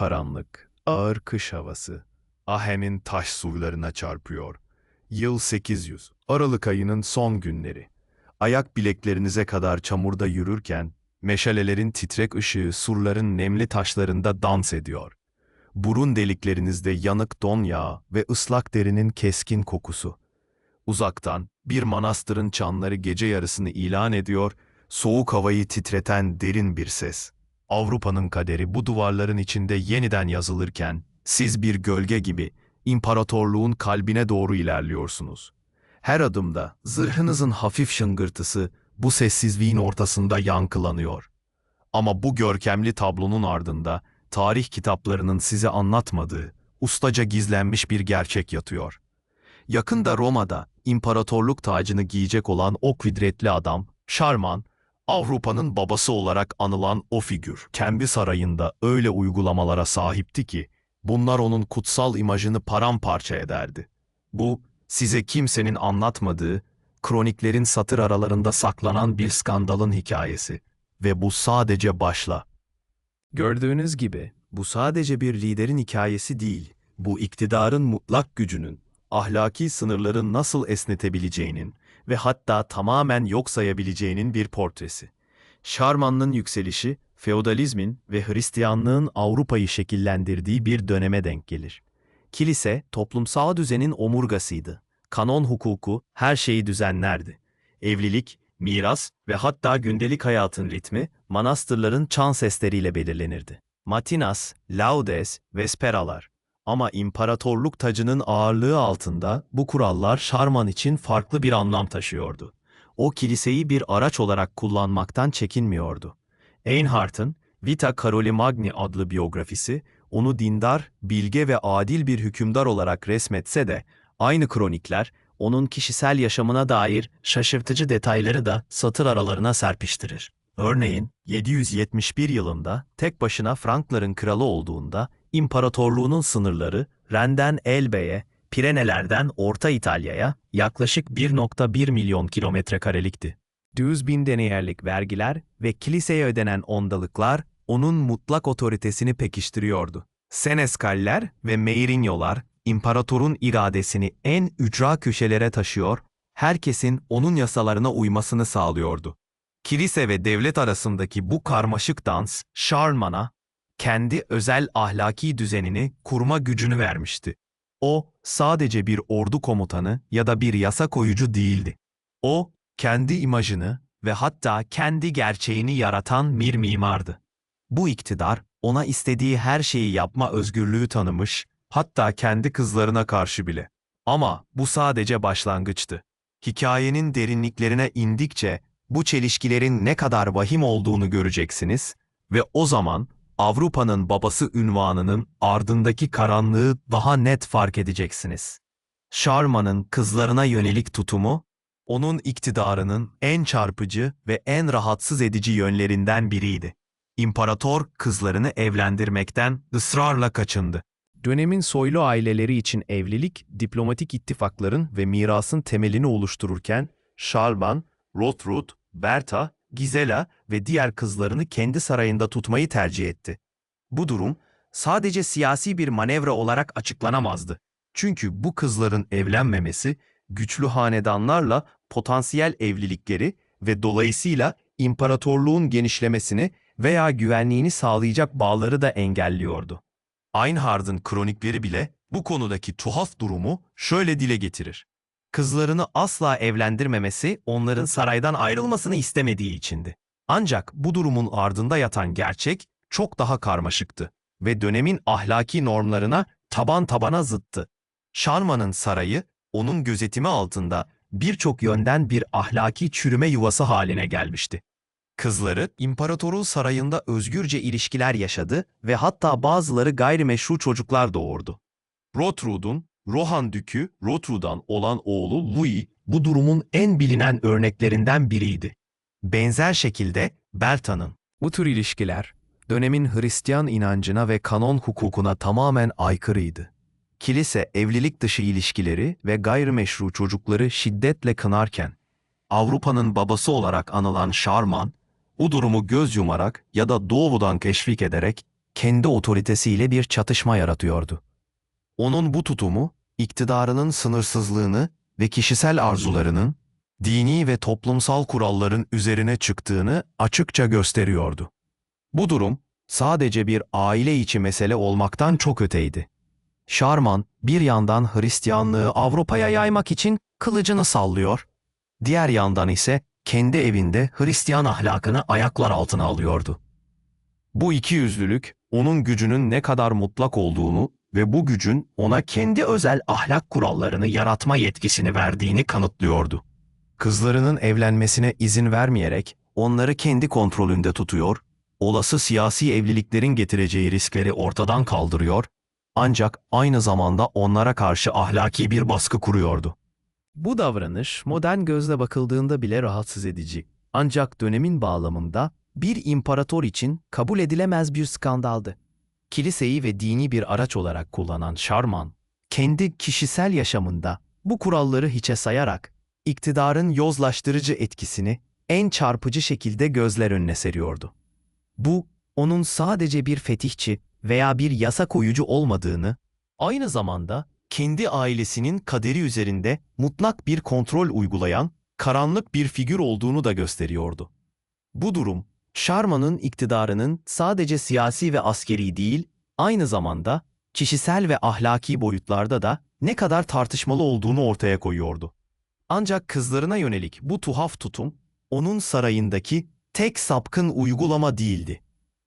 karanlık, ağır kış havası Ahem'in taş surlarına çarpıyor. Yıl 800, Aralık ayının son günleri. Ayak bileklerinize kadar çamurda yürürken, meşalelerin titrek ışığı surların nemli taşlarında dans ediyor. Burun deliklerinizde yanık don yağı ve ıslak derinin keskin kokusu. Uzaktan bir manastırın çanları gece yarısını ilan ediyor, soğuk havayı titreten derin bir ses. Avrupa'nın kaderi bu duvarların içinde yeniden yazılırken, siz bir gölge gibi imparatorluğun kalbine doğru ilerliyorsunuz. Her adımda zırhınızın hafif şıngırtısı bu sessizliğin ortasında yankılanıyor. Ama bu görkemli tablonun ardında tarih kitaplarının size anlatmadığı, ustaca gizlenmiş bir gerçek yatıyor. Yakında Roma'da imparatorluk tacını giyecek olan o kudretli adam, Şarman, Avrupa'nın babası olarak anılan o figür, kendi sarayında öyle uygulamalara sahipti ki, bunlar onun kutsal imajını paramparça ederdi. Bu, size kimsenin anlatmadığı, kroniklerin satır aralarında saklanan bir skandalın hikayesi. Ve bu sadece başla. Gördüğünüz gibi, bu sadece bir liderin hikayesi değil, bu iktidarın mutlak gücünün, ahlaki sınırları nasıl esnetebileceğinin ve hatta tamamen yok sayabileceğinin bir portresi. Şarman'ın yükselişi, feodalizmin ve Hristiyanlığın Avrupa'yı şekillendirdiği bir döneme denk gelir. Kilise, toplumsal düzenin omurgasıydı. Kanon hukuku her şeyi düzenlerdi. Evlilik, miras ve hatta gündelik hayatın ritmi manastırların çan sesleriyle belirlenirdi. Matinas, Laudes, Vesperalar. Ama imparatorluk tacının ağırlığı altında bu kurallar Şarman için farklı bir anlam taşıyordu. O kiliseyi bir araç olarak kullanmaktan çekinmiyordu. Einhardt'ın Vita Caroli Magni adlı biyografisi onu dindar, bilge ve adil bir hükümdar olarak resmetse de aynı kronikler onun kişisel yaşamına dair şaşırtıcı detayları da satır aralarına serpiştirir. Örneğin 771 yılında tek başına Frankların kralı olduğunda imparatorluğunun sınırları Ren'den Elbe'ye, Pirenelerden Orta İtalya'ya yaklaşık 1.1 milyon kilometre karelikti. Düz bin deneyerlik vergiler ve kiliseye ödenen ondalıklar onun mutlak otoritesini pekiştiriyordu. Seneskaller ve Meirinyolar imparatorun iradesini en ücra köşelere taşıyor, herkesin onun yasalarına uymasını sağlıyordu. Kilise ve devlet arasındaki bu karmaşık dans, Charleman'a kendi özel ahlaki düzenini kurma gücünü vermişti. O, sadece bir ordu komutanı ya da bir yasa koyucu değildi. O, kendi imajını ve hatta kendi gerçeğini yaratan bir mimardı. Bu iktidar, ona istediği her şeyi yapma özgürlüğü tanımış, hatta kendi kızlarına karşı bile. Ama bu sadece başlangıçtı. Hikayenin derinliklerine indikçe bu çelişkilerin ne kadar vahim olduğunu göreceksiniz ve o zaman Avrupa'nın babası ünvanının ardındaki karanlığı daha net fark edeceksiniz. Şarman'ın kızlarına yönelik tutumu, onun iktidarının en çarpıcı ve en rahatsız edici yönlerinden biriydi. İmparator kızlarını evlendirmekten ısrarla kaçındı. Dönemin soylu aileleri için evlilik, diplomatik ittifakların ve mirasın temelini oluştururken, Şalman, Rotrud, Berta, Gizela ve diğer kızlarını kendi sarayında tutmayı tercih etti. Bu durum sadece siyasi bir manevra olarak açıklanamazdı. Çünkü bu kızların evlenmemesi güçlü hanedanlarla potansiyel evlilikleri ve dolayısıyla imparatorluğun genişlemesini veya güvenliğini sağlayacak bağları da engelliyordu. Einhard'ın kronikleri bile bu konudaki tuhaf durumu şöyle dile getirir. Kızlarını asla evlendirmemesi onların saraydan ayrılmasını istemediği içindi. Ancak bu durumun ardında yatan gerçek çok daha karmaşıktı ve dönemin ahlaki normlarına taban tabana zıttı. Şarman'ın sarayı onun gözetimi altında birçok yönden bir ahlaki çürüme yuvası haline gelmişti. Kızları imparatorun sarayında özgürce ilişkiler yaşadı ve hatta bazıları gayrimeşru çocuklar doğurdu. Rotrud'un Rohan Dükü Rotrud'dan olan oğlu Louis bu durumun en bilinen örneklerinden biriydi. Benzer şekilde Berta'nın. Bu tür ilişkiler dönemin Hristiyan inancına ve kanon hukukuna tamamen aykırıydı. Kilise evlilik dışı ilişkileri ve gayrimeşru çocukları şiddetle kınarken, Avrupa'nın babası olarak anılan Şarman, bu durumu göz yumarak ya da doğudan keşfik ederek kendi otoritesiyle bir çatışma yaratıyordu. Onun bu tutumu, iktidarının sınırsızlığını ve kişisel arzularının, dini ve toplumsal kuralların üzerine çıktığını açıkça gösteriyordu. Bu durum, sadece bir aile içi mesele olmaktan çok öteydi. Şarman, bir yandan Hristiyanlığı Avrupa'ya yaymak için kılıcını sallıyor, diğer yandan ise kendi evinde Hristiyan ahlakını ayaklar altına alıyordu. Bu iki yüzlülük, onun gücünün ne kadar mutlak olduğunu ve bu gücün ona kendi özel ahlak kurallarını yaratma yetkisini verdiğini kanıtlıyordu. Kızlarının evlenmesine izin vermeyerek onları kendi kontrolünde tutuyor, olası siyasi evliliklerin getireceği riskleri ortadan kaldırıyor, ancak aynı zamanda onlara karşı ahlaki bir baskı kuruyordu. Bu davranış modern gözle bakıldığında bile rahatsız edici. Ancak dönemin bağlamında bir imparator için kabul edilemez bir skandaldı. Kiliseyi ve dini bir araç olarak kullanan Şarman, kendi kişisel yaşamında bu kuralları hiçe sayarak iktidarın yozlaştırıcı etkisini en çarpıcı şekilde gözler önüne seriyordu. Bu, onun sadece bir fetihçi veya bir yasa koyucu olmadığını, aynı zamanda kendi ailesinin kaderi üzerinde mutlak bir kontrol uygulayan karanlık bir figür olduğunu da gösteriyordu. Bu durum, Sharma'nın iktidarının sadece siyasi ve askeri değil, aynı zamanda kişisel ve ahlaki boyutlarda da ne kadar tartışmalı olduğunu ortaya koyuyordu. Ancak kızlarına yönelik bu tuhaf tutum, onun sarayındaki tek sapkın uygulama değildi.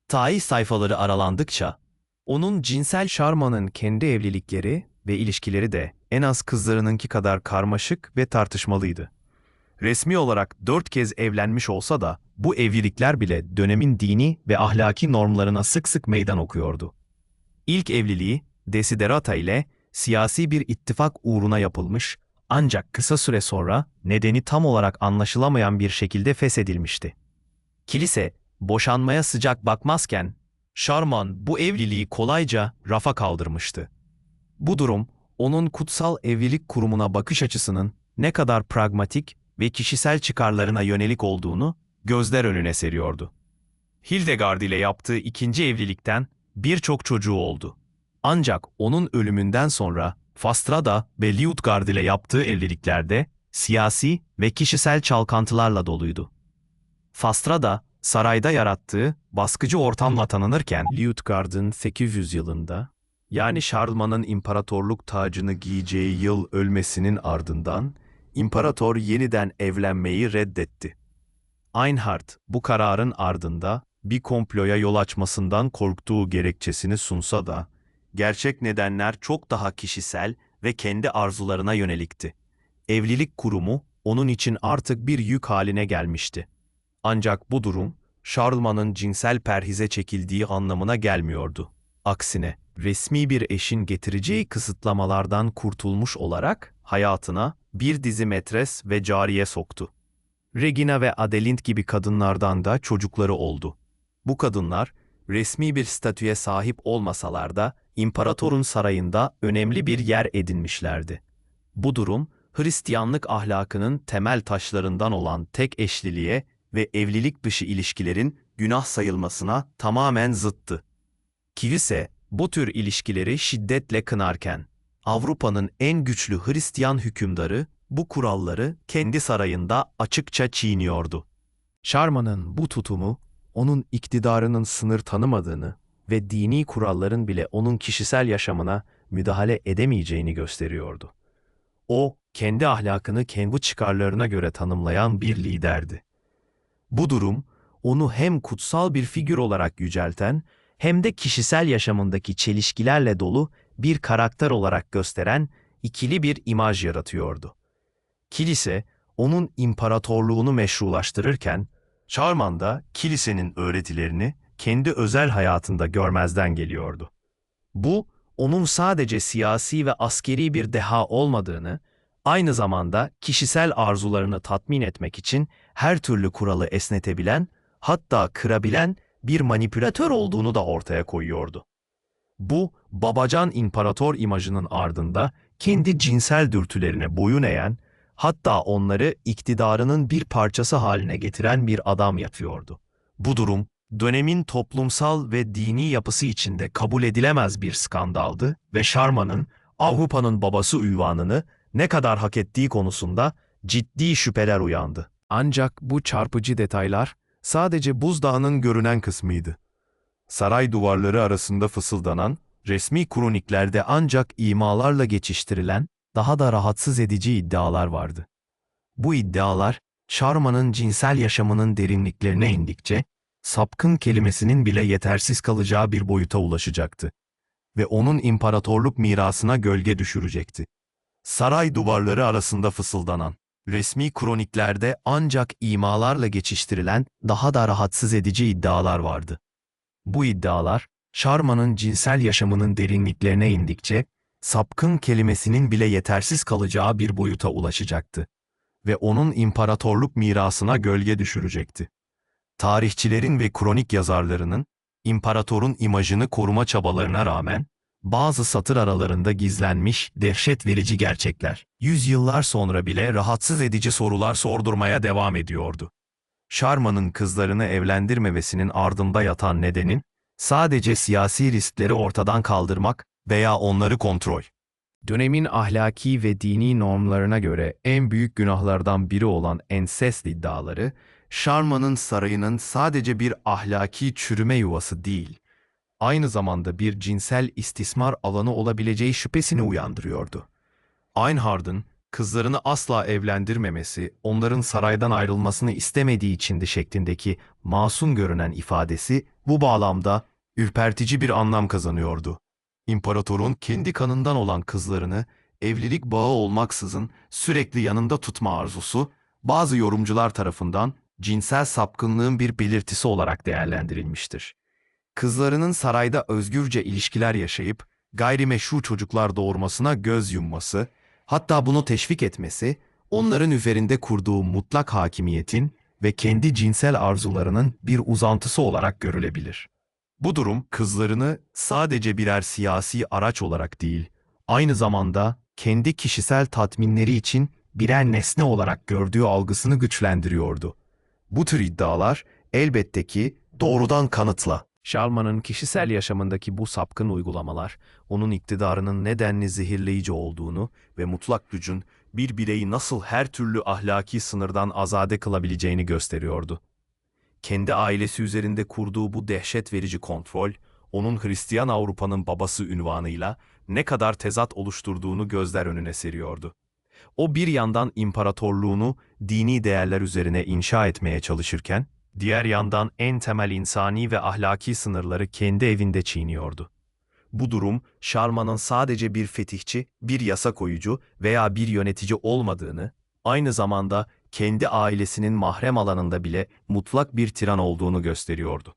Tarih sayfaları aralandıkça, onun cinsel şarmanın kendi evlilikleri ve ilişkileri de en az kızlarınınki kadar karmaşık ve tartışmalıydı. Resmi olarak dört kez evlenmiş olsa da bu evlilikler bile dönemin dini ve ahlaki normlarına sık sık meydan okuyordu. İlk evliliği Desiderata ile siyasi bir ittifak uğruna yapılmış ancak kısa süre sonra nedeni tam olarak anlaşılamayan bir şekilde feshedilmişti. Kilise boşanmaya sıcak bakmazken Şarman bu evliliği kolayca rafa kaldırmıştı. Bu durum onun kutsal evlilik kurumuna bakış açısının ne kadar pragmatik ve kişisel çıkarlarına yönelik olduğunu gözler önüne seriyordu. Hildegard ile yaptığı ikinci evlilikten birçok çocuğu oldu. Ancak onun ölümünden sonra Fastrada ve Liutgard ile yaptığı evliliklerde siyasi ve kişisel çalkantılarla doluydu. Fastrada, sarayda yarattığı baskıcı ortamla tanınırken Liutgard'ın 800 yılında yani Şarlman'ın imparatorluk tacını giyeceği yıl ölmesinin ardından imparator yeniden evlenmeyi reddetti. Einhard bu kararın ardında bir komploya yol açmasından korktuğu gerekçesini sunsa da gerçek nedenler çok daha kişisel ve kendi arzularına yönelikti. Evlilik kurumu onun için artık bir yük haline gelmişti. Ancak bu durum Charlemagne'ın cinsel perhize çekildiği anlamına gelmiyordu. Aksine resmi bir eşin getireceği kısıtlamalardan kurtulmuş olarak hayatına bir dizi metres ve cariye soktu. Regina ve Adelind gibi kadınlardan da çocukları oldu. Bu kadınlar resmi bir statüye sahip olmasalar da imparatorun sarayında önemli bir yer edinmişlerdi. Bu durum Hristiyanlık ahlakının temel taşlarından olan tek eşliliğe ve evlilik dışı ilişkilerin günah sayılmasına tamamen zıttı. Kilise bu tür ilişkileri şiddetle kınarken, Avrupa'nın en güçlü Hristiyan hükümdarı bu kuralları kendi sarayında açıkça çiğniyordu. Şarman'ın bu tutumu, onun iktidarının sınır tanımadığını ve dini kuralların bile onun kişisel yaşamına müdahale edemeyeceğini gösteriyordu. O, kendi ahlakını kendi çıkarlarına göre tanımlayan bir liderdi. Bu durum, onu hem kutsal bir figür olarak yücelten hem de kişisel yaşamındaki çelişkilerle dolu bir karakter olarak gösteren ikili bir imaj yaratıyordu. Kilise, onun imparatorluğunu meşrulaştırırken, Charman da kilisenin öğretilerini kendi özel hayatında görmezden geliyordu. Bu, onun sadece siyasi ve askeri bir deha olmadığını, aynı zamanda kişisel arzularını tatmin etmek için her türlü kuralı esnetebilen, hatta kırabilen bir manipülatör olduğunu da ortaya koyuyordu. Bu, babacan imparator imajının ardında kendi cinsel dürtülerine boyun eğen, hatta onları iktidarının bir parçası haline getiren bir adam yatıyordu. Bu durum, dönemin toplumsal ve dini yapısı içinde kabul edilemez bir skandaldı ve Sharma'nın Avrupa'nın babası ünvanını ne kadar hak ettiği konusunda ciddi şüpheler uyandı. Ancak bu çarpıcı detaylar sadece buzdağının görünen kısmıydı. Saray duvarları arasında fısıldanan, resmi kroniklerde ancak imalarla geçiştirilen daha da rahatsız edici iddialar vardı. Bu iddialar, Sharma'nın cinsel yaşamının derinliklerine indikçe, sapkın kelimesinin bile yetersiz kalacağı bir boyuta ulaşacaktı ve onun imparatorluk mirasına gölge düşürecekti. Saray duvarları arasında fısıldanan, resmi kroniklerde ancak imalarla geçiştirilen daha da rahatsız edici iddialar vardı. Bu iddialar, Sharma'nın cinsel yaşamının derinliklerine indikçe, sapkın kelimesinin bile yetersiz kalacağı bir boyuta ulaşacaktı ve onun imparatorluk mirasına gölge düşürecekti. Tarihçilerin ve kronik yazarlarının, imparatorun imajını koruma çabalarına rağmen, bazı satır aralarında gizlenmiş, dehşet verici gerçekler, yüzyıllar sonra bile rahatsız edici sorular sordurmaya devam ediyordu. Sharma'nın kızlarını evlendirmemesinin ardında yatan nedenin, sadece siyasi riskleri ortadan kaldırmak veya onları kontrol. Dönemin ahlaki ve dini normlarına göre en büyük günahlardan biri olan ensest iddiaları, Sharma'nın sarayının sadece bir ahlaki çürüme yuvası değil, aynı zamanda bir cinsel istismar alanı olabileceği şüphesini uyandırıyordu. Einhard'ın kızlarını asla evlendirmemesi, onların saraydan ayrılmasını istemediği içindi şeklindeki masum görünen ifadesi bu bağlamda ürpertici bir anlam kazanıyordu. İmparatorun kendi kanından olan kızlarını evlilik bağı olmaksızın sürekli yanında tutma arzusu, bazı yorumcular tarafından cinsel sapkınlığın bir belirtisi olarak değerlendirilmiştir. Kızlarının sarayda özgürce ilişkiler yaşayıp gayrimeşru çocuklar doğurmasına göz yumması, hatta bunu teşvik etmesi, onların üzerinde kurduğu mutlak hakimiyetin ve kendi cinsel arzularının bir uzantısı olarak görülebilir. Bu durum kızlarını sadece birer siyasi araç olarak değil, aynı zamanda kendi kişisel tatminleri için birer nesne olarak gördüğü algısını güçlendiriyordu. Bu tür iddialar elbette ki doğrudan kanıtla. Sharma'nın kişisel yaşamındaki bu sapkın uygulamalar, onun iktidarının nedenli zehirleyici olduğunu ve mutlak gücün bir bireyi nasıl her türlü ahlaki sınırdan azade kılabileceğini gösteriyordu. Kendi ailesi üzerinde kurduğu bu dehşet verici kontrol, onun Hristiyan Avrupa'nın babası ünvanıyla ne kadar tezat oluşturduğunu gözler önüne seriyordu. O bir yandan imparatorluğunu dini değerler üzerine inşa etmeye çalışırken, diğer yandan en temel insani ve ahlaki sınırları kendi evinde çiğniyordu. Bu durum, Sharma'nın sadece bir fetihçi, bir yasa koyucu veya bir yönetici olmadığını, aynı zamanda kendi ailesinin mahrem alanında bile mutlak bir tiran olduğunu gösteriyordu.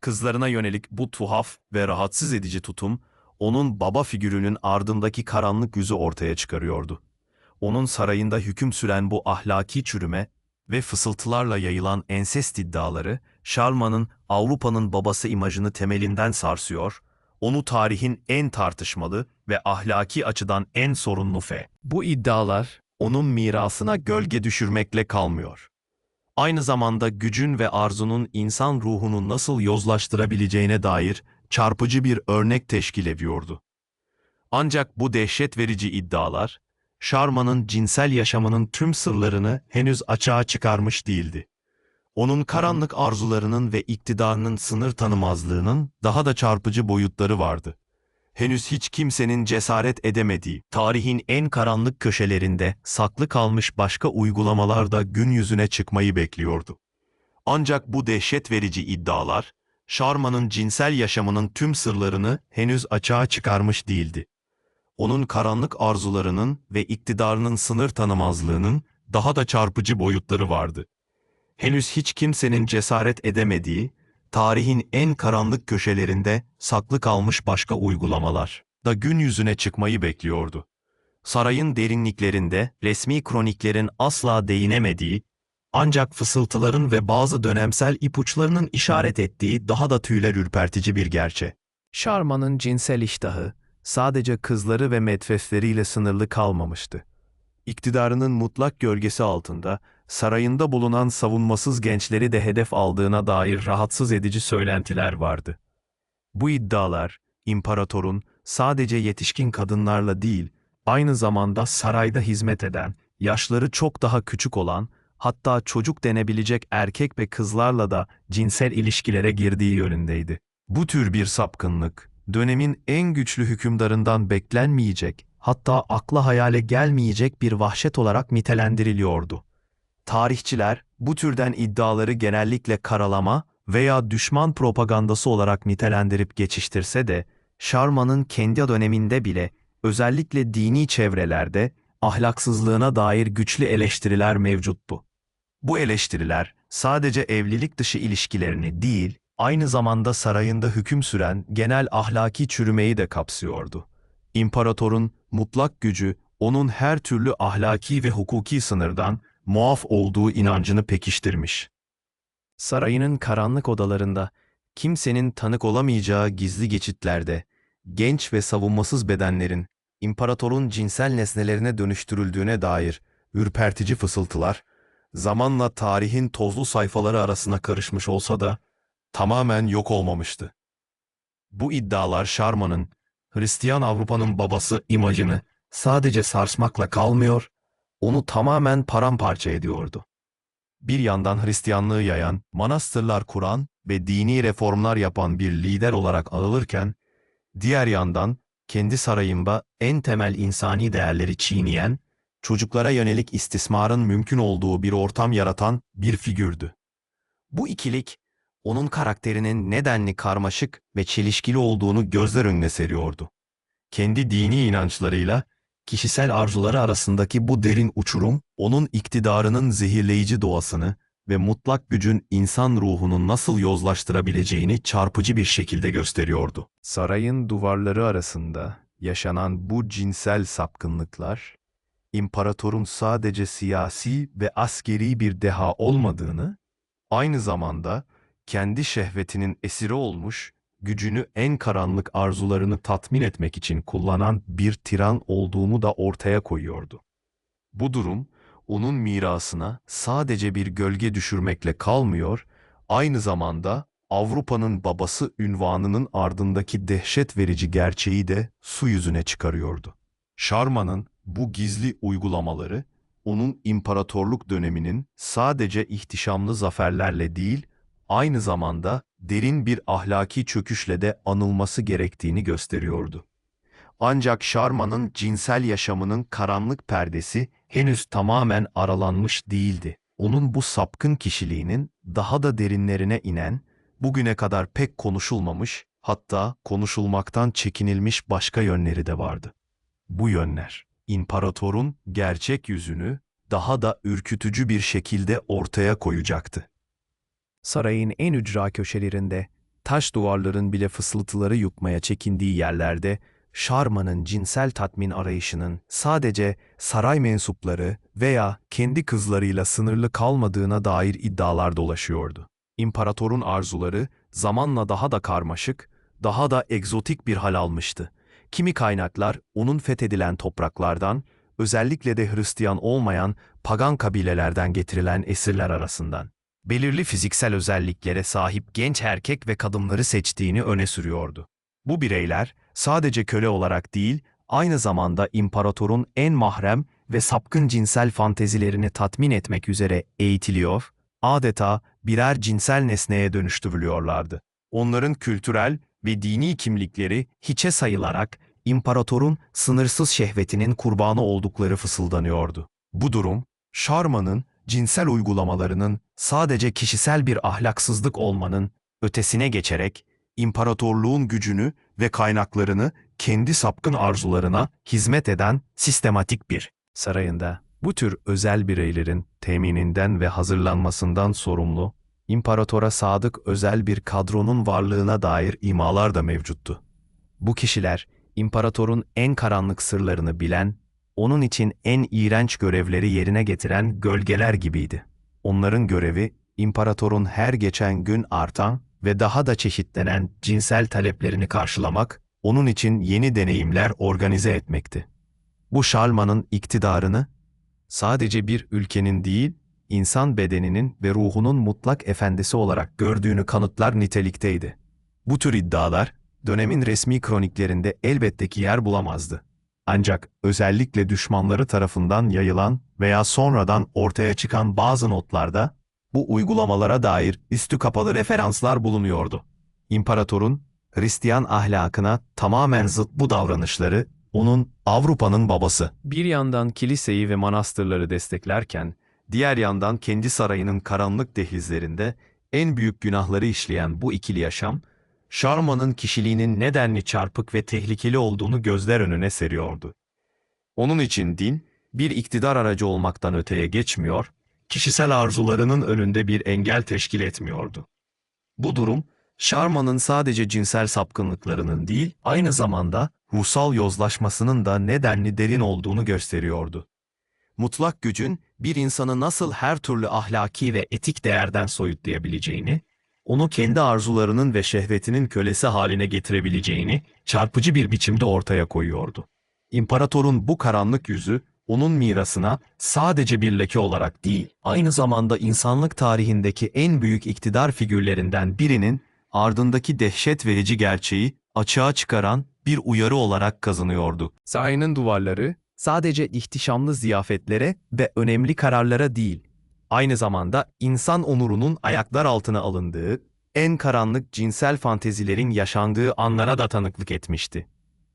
Kızlarına yönelik bu tuhaf ve rahatsız edici tutum, onun baba figürünün ardındaki karanlık yüzü ortaya çıkarıyordu. Onun sarayında hüküm süren bu ahlaki çürüme ve fısıltılarla yayılan ensest iddiaları, Sharma'nın Avrupa'nın babası imajını temelinden sarsıyor, onu tarihin en tartışmalı ve ahlaki açıdan en sorunlu fe. Bu iddialar, onun mirasına gölge düşürmekle kalmıyor. Aynı zamanda gücün ve arzunun insan ruhunu nasıl yozlaştırabileceğine dair çarpıcı bir örnek teşkil ediyordu. Ancak bu dehşet verici iddialar, Sharma'nın cinsel yaşamının tüm sırlarını henüz açığa çıkarmış değildi. Onun karanlık arzularının ve iktidarının sınır tanımazlığının daha da çarpıcı boyutları vardı. Henüz hiç kimsenin cesaret edemediği, tarihin en karanlık köşelerinde saklı kalmış başka uygulamalar da gün yüzüne çıkmayı bekliyordu. Ancak bu dehşet verici iddialar, Sharma'nın cinsel yaşamının tüm sırlarını henüz açığa çıkarmış değildi onun karanlık arzularının ve iktidarının sınır tanımazlığının daha da çarpıcı boyutları vardı. Henüz hiç kimsenin cesaret edemediği, tarihin en karanlık köşelerinde saklı kalmış başka uygulamalar da gün yüzüne çıkmayı bekliyordu. Sarayın derinliklerinde resmi kroniklerin asla değinemediği, ancak fısıltıların ve bazı dönemsel ipuçlarının işaret ettiği daha da tüyler ürpertici bir gerçe. Sharma'nın cinsel iştahı, sadece kızları ve medfesleriyle sınırlı kalmamıştı. İktidarının mutlak gölgesi altında sarayında bulunan savunmasız gençleri de hedef aldığına dair rahatsız edici söylentiler vardı. Bu iddialar, imparatorun sadece yetişkin kadınlarla değil, aynı zamanda sarayda hizmet eden, yaşları çok daha küçük olan, hatta çocuk denebilecek erkek ve kızlarla da cinsel ilişkilere girdiği yönündeydi. Bu tür bir sapkınlık, dönemin en güçlü hükümdarından beklenmeyecek, hatta akla hayale gelmeyecek bir vahşet olarak nitelendiriliyordu. Tarihçiler bu türden iddiaları genellikle karalama veya düşman propagandası olarak nitelendirip geçiştirse de, Sharma'nın kendi döneminde bile özellikle dini çevrelerde ahlaksızlığına dair güçlü eleştiriler mevcuttu. Bu eleştiriler sadece evlilik dışı ilişkilerini değil, aynı zamanda sarayında hüküm süren genel ahlaki çürümeyi de kapsıyordu. İmparatorun mutlak gücü onun her türlü ahlaki ve hukuki sınırdan muaf olduğu inancını pekiştirmiş. Sarayının karanlık odalarında, kimsenin tanık olamayacağı gizli geçitlerde, genç ve savunmasız bedenlerin imparatorun cinsel nesnelerine dönüştürüldüğüne dair ürpertici fısıltılar, zamanla tarihin tozlu sayfaları arasına karışmış olsa da tamamen yok olmamıştı. Bu iddialar Sharma'nın Hristiyan Avrupa'nın babası imajını sadece sarsmakla kalmıyor, onu tamamen paramparça ediyordu. Bir yandan Hristiyanlığı yayan, manastırlar kuran ve dini reformlar yapan bir lider olarak anılırken, diğer yandan kendi sarayında en temel insani değerleri çiğneyen, çocuklara yönelik istismarın mümkün olduğu bir ortam yaratan bir figürdü. Bu ikilik, onun karakterinin nedenli karmaşık ve çelişkili olduğunu gözler önüne seriyordu. Kendi dini inançlarıyla, kişisel arzuları arasındaki bu derin uçurum, onun iktidarının zehirleyici doğasını ve mutlak gücün insan ruhunu nasıl yozlaştırabileceğini çarpıcı bir şekilde gösteriyordu. Sarayın duvarları arasında yaşanan bu cinsel sapkınlıklar, imparatorun sadece siyasi ve askeri bir deha olmadığını, aynı zamanda kendi şehvetinin esiri olmuş, gücünü en karanlık arzularını tatmin etmek için kullanan bir tiran olduğunu da ortaya koyuyordu. Bu durum, onun mirasına sadece bir gölge düşürmekle kalmıyor, aynı zamanda Avrupa'nın babası ünvanının ardındaki dehşet verici gerçeği de su yüzüne çıkarıyordu. Sharma'nın bu gizli uygulamaları, onun imparatorluk döneminin sadece ihtişamlı zaferlerle değil, aynı zamanda derin bir ahlaki çöküşle de anılması gerektiğini gösteriyordu. Ancak Sharma'nın cinsel yaşamının karanlık perdesi henüz tamamen aralanmış değildi. Onun bu sapkın kişiliğinin daha da derinlerine inen, bugüne kadar pek konuşulmamış, hatta konuşulmaktan çekinilmiş başka yönleri de vardı. Bu yönler, imparatorun gerçek yüzünü daha da ürkütücü bir şekilde ortaya koyacaktı. Sarayın en ücra köşelerinde, taş duvarların bile fısıltıları yutmaya çekindiği yerlerde, Sharma'nın cinsel tatmin arayışının sadece saray mensupları veya kendi kızlarıyla sınırlı kalmadığına dair iddialar dolaşıyordu. İmparatorun arzuları zamanla daha da karmaşık, daha da egzotik bir hal almıştı. Kimi kaynaklar onun fethedilen topraklardan, özellikle de Hristiyan olmayan pagan kabilelerden getirilen esirler arasından, belirli fiziksel özelliklere sahip genç erkek ve kadınları seçtiğini öne sürüyordu. Bu bireyler sadece köle olarak değil, aynı zamanda imparatorun en mahrem ve sapkın cinsel fantezilerini tatmin etmek üzere eğitiliyor, adeta birer cinsel nesneye dönüştürülüyorlardı. Onların kültürel ve dini kimlikleri hiçe sayılarak imparatorun sınırsız şehvetinin kurbanı oldukları fısıldanıyordu. Bu durum, Sharma'nın cinsel uygulamalarının sadece kişisel bir ahlaksızlık olmanın ötesine geçerek imparatorluğun gücünü ve kaynaklarını kendi sapkın arzularına hizmet eden sistematik bir sarayında bu tür özel bireylerin temininden ve hazırlanmasından sorumlu, imparatora sadık özel bir kadronun varlığına dair imalar da mevcuttu. Bu kişiler, imparatorun en karanlık sırlarını bilen, onun için en iğrenç görevleri yerine getiren gölgeler gibiydi. Onların görevi, imparatorun her geçen gün artan ve daha da çeşitlenen cinsel taleplerini karşılamak, onun için yeni deneyimler organize etmekti. Bu Şalman'ın iktidarını sadece bir ülkenin değil, insan bedeninin ve ruhunun mutlak efendisi olarak gördüğünü kanıtlar nitelikteydi. Bu tür iddialar dönemin resmi kroniklerinde elbette ki yer bulamazdı. Ancak özellikle düşmanları tarafından yayılan veya sonradan ortaya çıkan bazı notlarda bu uygulamalara dair üstü kapalı referanslar bulunuyordu. İmparatorun Hristiyan ahlakına tamamen zıt bu davranışları onun Avrupa'nın babası. Bir yandan kiliseyi ve manastırları desteklerken, diğer yandan kendi sarayının karanlık dehlizlerinde en büyük günahları işleyen bu ikili yaşam, Şarman'ın kişiliğinin nedenli çarpık ve tehlikeli olduğunu gözler önüne seriyordu. Onun için din, bir iktidar aracı olmaktan öteye geçmiyor, kişisel arzularının önünde bir engel teşkil etmiyordu. Bu durum, Şarman'ın sadece cinsel sapkınlıklarının değil, aynı zamanda ruhsal yozlaşmasının da nedenli derin olduğunu gösteriyordu. Mutlak gücün bir insanı nasıl her türlü ahlaki ve etik değerden soyutlayabileceğini, onu kendi arzularının ve şehvetinin kölesi haline getirebileceğini çarpıcı bir biçimde ortaya koyuyordu. İmparatorun bu karanlık yüzü, onun mirasına sadece bir leke olarak değil, aynı zamanda insanlık tarihindeki en büyük iktidar figürlerinden birinin ardındaki dehşet verici gerçeği açığa çıkaran bir uyarı olarak kazanıyordu. Sarayının duvarları sadece ihtişamlı ziyafetlere ve önemli kararlara değil, aynı zamanda insan onurunun ayaklar altına alındığı, en karanlık cinsel fantezilerin yaşandığı anlara da tanıklık etmişti.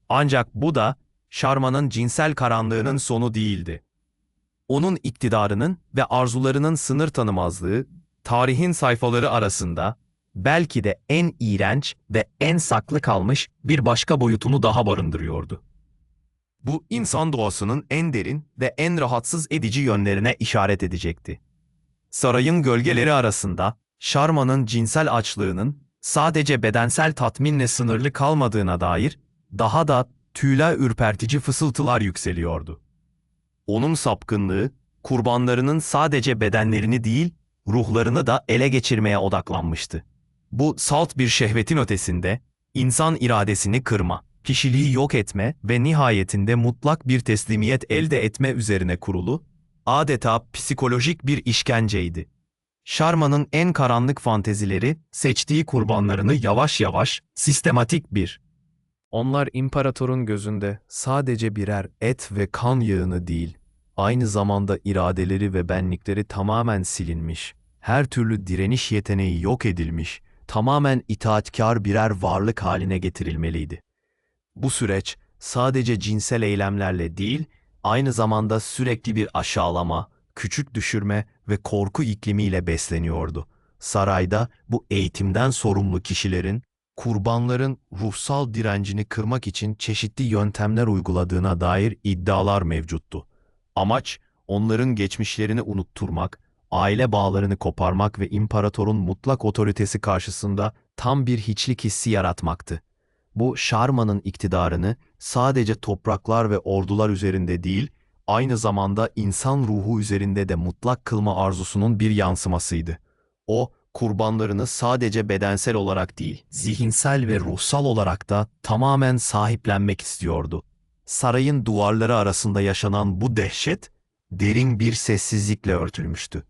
Ancak bu da Şarman'ın cinsel karanlığının sonu değildi. Onun iktidarının ve arzularının sınır tanımazlığı, tarihin sayfaları arasında belki de en iğrenç ve en saklı kalmış bir başka boyutunu daha barındırıyordu. Bu insan doğasının en derin ve en rahatsız edici yönlerine işaret edecekti. Sarayın gölgeleri arasında Şarman'ın cinsel açlığının sadece bedensel tatminle sınırlı kalmadığına dair daha da tüyler ürpertici fısıltılar yükseliyordu. Onun sapkınlığı, kurbanlarının sadece bedenlerini değil, ruhlarını da ele geçirmeye odaklanmıştı. Bu salt bir şehvetin ötesinde, insan iradesini kırma, kişiliği yok etme ve nihayetinde mutlak bir teslimiyet elde etme üzerine kurulu, adeta psikolojik bir işkenceydi. Sharma'nın en karanlık fantezileri, seçtiği kurbanlarını yavaş yavaş, sistematik bir. Onlar imparatorun gözünde sadece birer et ve kan yığını değil, aynı zamanda iradeleri ve benlikleri tamamen silinmiş, her türlü direniş yeteneği yok edilmiş, tamamen itaatkar birer varlık haline getirilmeliydi. Bu süreç sadece cinsel eylemlerle değil, aynı zamanda sürekli bir aşağılama, küçük düşürme ve korku iklimiyle besleniyordu. Sarayda bu eğitimden sorumlu kişilerin, kurbanların ruhsal direncini kırmak için çeşitli yöntemler uyguladığına dair iddialar mevcuttu. Amaç, onların geçmişlerini unutturmak, aile bağlarını koparmak ve imparatorun mutlak otoritesi karşısında tam bir hiçlik hissi yaratmaktı. Bu Şarman'ın iktidarını sadece topraklar ve ordular üzerinde değil, aynı zamanda insan ruhu üzerinde de mutlak kılma arzusunun bir yansımasıydı. O, kurbanlarını sadece bedensel olarak değil, zihinsel ve ruhsal olarak da tamamen sahiplenmek istiyordu. Sarayın duvarları arasında yaşanan bu dehşet, derin bir sessizlikle örtülmüştü.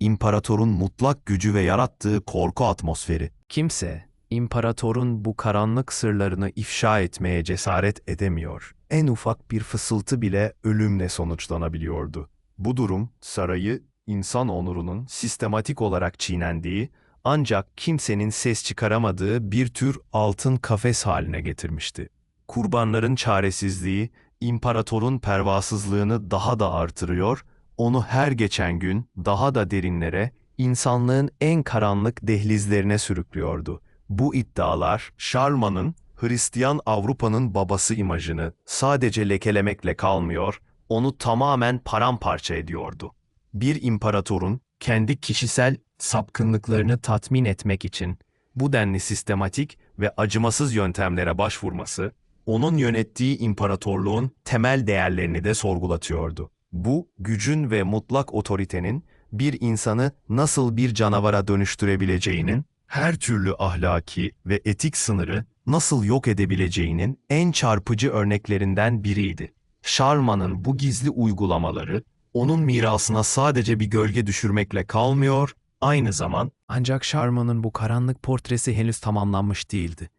İmparatorun mutlak gücü ve yarattığı korku atmosferi. Kimse, imparatorun bu karanlık sırlarını ifşa etmeye cesaret edemiyor. En ufak bir fısıltı bile ölümle sonuçlanabiliyordu. Bu durum sarayı insan onurunun sistematik olarak çiğnendiği ancak kimsenin ses çıkaramadığı bir tür altın kafes haline getirmişti. Kurbanların çaresizliği imparatorun pervasızlığını daha da artırıyor, onu her geçen gün daha da derinlere, insanlığın en karanlık dehlizlerine sürüklüyordu. Bu iddialar, Şarman'ın Hristiyan Avrupa'nın babası imajını sadece lekelemekle kalmıyor, onu tamamen paramparça ediyordu. Bir imparatorun kendi kişisel sapkınlıklarını tatmin etmek için bu denli sistematik ve acımasız yöntemlere başvurması, onun yönettiği imparatorluğun temel değerlerini de sorgulatıyordu. Bu, gücün ve mutlak otoritenin bir insanı nasıl bir canavara dönüştürebileceğinin, her türlü ahlaki ve etik sınırı nasıl yok edebileceğinin en çarpıcı örneklerinden biriydi. Sharman'ın bu gizli uygulamaları, onun mirasına sadece bir gölge düşürmekle kalmıyor, aynı zaman Ancak Sharman'ın bu karanlık portresi henüz tamamlanmış değildi.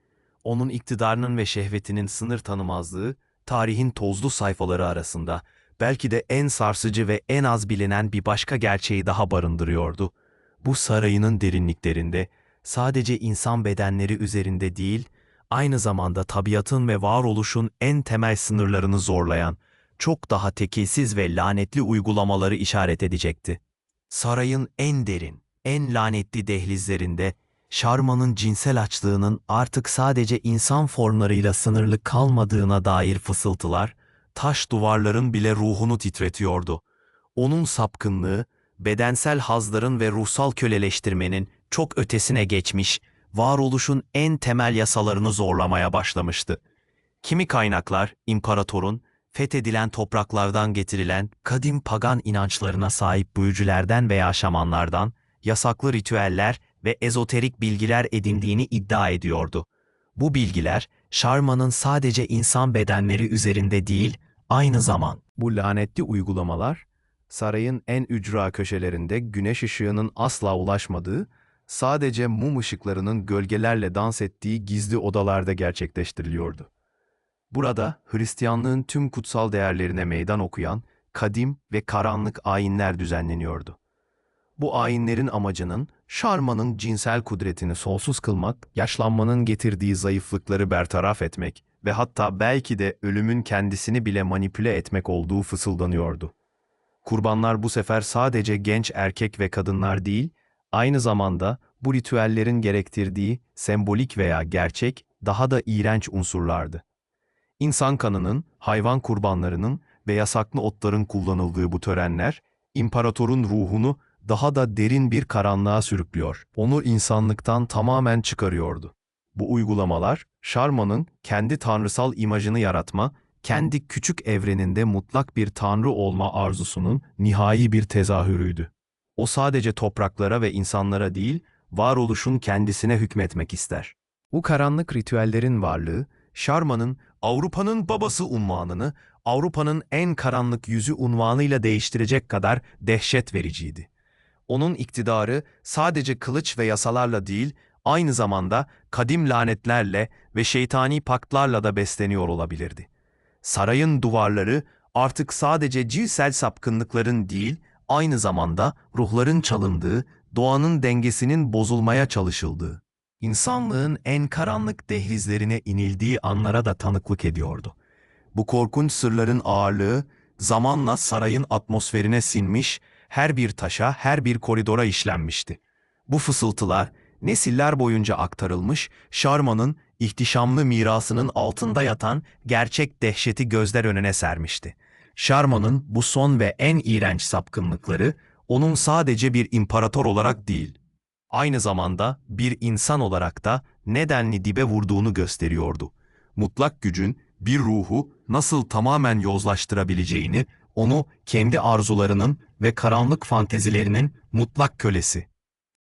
Onun iktidarının ve şehvetinin sınır tanımazlığı, tarihin tozlu sayfaları arasında belki de en sarsıcı ve en az bilinen bir başka gerçeği daha barındırıyordu. Bu sarayının derinliklerinde sadece insan bedenleri üzerinde değil, aynı zamanda tabiatın ve varoluşun en temel sınırlarını zorlayan, çok daha tekilsiz ve lanetli uygulamaları işaret edecekti. Sarayın en derin, en lanetli dehlizlerinde Sharma'nın cinsel açlığının artık sadece insan formlarıyla sınırlı kalmadığına dair fısıltılar, taş duvarların bile ruhunu titretiyordu. Onun sapkınlığı, bedensel hazların ve ruhsal köleleştirmenin çok ötesine geçmiş, varoluşun en temel yasalarını zorlamaya başlamıştı. Kimi kaynaklar, imparatorun, fethedilen topraklardan getirilen kadim pagan inançlarına sahip büyücülerden veya şamanlardan, yasaklı ritüeller ve ezoterik bilgiler edindiğini iddia ediyordu. Bu bilgiler, Sharma'nın sadece insan bedenleri üzerinde değil, aynı zaman bu lanetli uygulamalar, sarayın en ücra köşelerinde güneş ışığının asla ulaşmadığı, sadece mum ışıklarının gölgelerle dans ettiği gizli odalarda gerçekleştiriliyordu. Burada Hristiyanlığın tüm kutsal değerlerine meydan okuyan kadim ve karanlık ayinler düzenleniyordu. Bu ayinlerin amacının Şarman'ın cinsel kudretini sonsuz kılmak, yaşlanmanın getirdiği zayıflıkları bertaraf etmek ve hatta belki de ölümün kendisini bile manipüle etmek olduğu fısıldanıyordu. Kurbanlar bu sefer sadece genç erkek ve kadınlar değil, aynı zamanda bu ritüellerin gerektirdiği sembolik veya gerçek, daha da iğrenç unsurlardı. İnsan kanının, hayvan kurbanlarının ve yasaklı otların kullanıldığı bu törenler, imparatorun ruhunu daha da derin bir karanlığa sürüklüyor. Onu insanlıktan tamamen çıkarıyordu. Bu uygulamalar, Sharma'nın kendi tanrısal imajını yaratma, kendi küçük evreninde mutlak bir tanrı olma arzusunun nihai bir tezahürüydü. O sadece topraklara ve insanlara değil, varoluşun kendisine hükmetmek ister. Bu karanlık ritüellerin varlığı, Sharma'nın Avrupa'nın babası unvanını Avrupa'nın en karanlık yüzü unvanıyla değiştirecek kadar dehşet vericiydi. Onun iktidarı sadece kılıç ve yasalarla değil, aynı zamanda kadim lanetlerle ve şeytani paktlarla da besleniyor olabilirdi. Sarayın duvarları artık sadece cinsel sapkınlıkların değil, aynı zamanda ruhların çalındığı, doğanın dengesinin bozulmaya çalışıldığı, insanlığın en karanlık dehlizlerine inildiği anlara da tanıklık ediyordu. Bu korkunç sırların ağırlığı zamanla sarayın atmosferine sinmiş, her bir taşa, her bir koridora işlenmişti. Bu fısıltılar nesiller boyunca aktarılmış, Sharma'nın ihtişamlı mirasının altında yatan gerçek dehşeti gözler önüne sermişti. Sharma'nın bu son ve en iğrenç sapkınlıkları onun sadece bir imparator olarak değil, aynı zamanda bir insan olarak da nedenli dibe vurduğunu gösteriyordu. Mutlak gücün bir ruhu nasıl tamamen yozlaştırabileceğini, onu kendi arzularının ve karanlık fantezilerinin mutlak kölesi.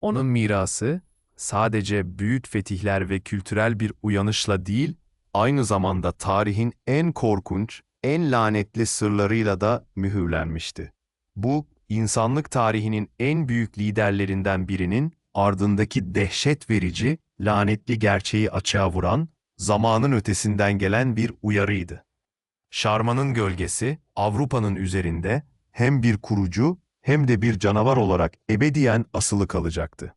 Onun mirası sadece büyük fetihler ve kültürel bir uyanışla değil, aynı zamanda tarihin en korkunç, en lanetli sırlarıyla da mühürlenmişti. Bu, insanlık tarihinin en büyük liderlerinden birinin ardındaki dehşet verici, lanetli gerçeği açığa vuran, zamanın ötesinden gelen bir uyarıydı. Şarman'ın gölgesi Avrupa'nın üzerinde hem bir kurucu hem de bir canavar olarak ebediyen asılı kalacaktı.